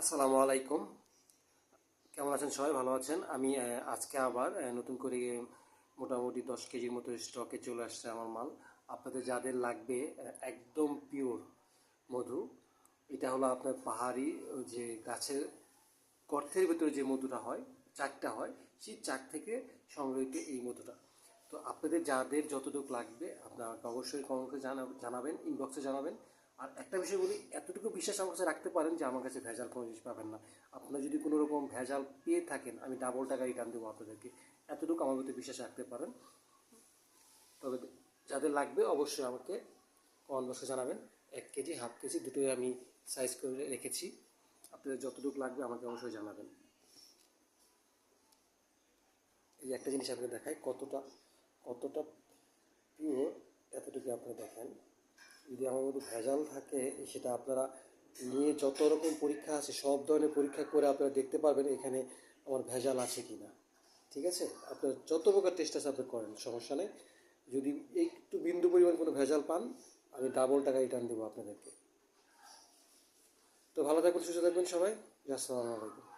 আসসালামু আলাইকুম। কেমন আছেন সবাই? ভালো আছেন? আমি আজকে আবার নতুন করে মোটামুটি দশ কেজির মতো স্টকে চলে আসছে আমার মাল। আপনাদের যাদের লাগবে একদম পিওর মধু, এটা হলো আপনার পাহাড়ি যে গাছের গর্থের ভিতরে যে মধুটা হয়, চাকটা হয়, সেই চাক থেকে সংগৃহীত এই মধুটা। তো আপনাদের যাদের যতটুকু লাগবে, আপনারা অবশ্যই কমেন্টে জানাবেন ইনবক্সে জানাবেন। আর একটা বিষয় বলি, এতটুকু বিশ্বাস আমার কাছে রাখতে পারেন যে আমার কাছে ভেজাল কোনো জিনিস পাবেন না। আপনারা যদি কোনো রকম ভেজাল পেয়ে থাকেন, আমি ডাবল টাকা রিটার্ন দেবো আপনাদেরকে। এতটুকু আমার প্রতি বিশ্বাস রাখতে পারেন। তবে যাদের লাগবে অবশ্যই আমাকে কমেন্ট জানাবেন। এক কেজি, হাফ কেজি দুটোই আমি সাইজ করে রেখেছি। আপনাদের যতটুকু লাগবে আমাকে অবশ্যই জানাবেন। এই একটা জিনিস আপনাকে দেখায় কতটা কতটা পিওর এতটুকু আপনারা দেখেন। যদি আমার মধ্যে ভেজাল থাকে, সেটা আপনারা নিয়ে যত রকম পরীক্ষা আছে, সব ধরনের পরীক্ষা করে আপনারা দেখতে পারবেন এখানে আমার ভেজাল আছে কি না ঠিক আছে? আপনার যত প্রকার টেস্ট আছে আপনি করেন, সমস্যা নেই। যদি একটু বিন্দু পরিমাণ কোনো ভেজাল পান, আমি ডাবল টাকা রিটার্ন দেবো আপনাদেরকে। তো ভালো থাকবেন, সুস্থ থাকবেন সবাই। আসসালামু আলাইকুম।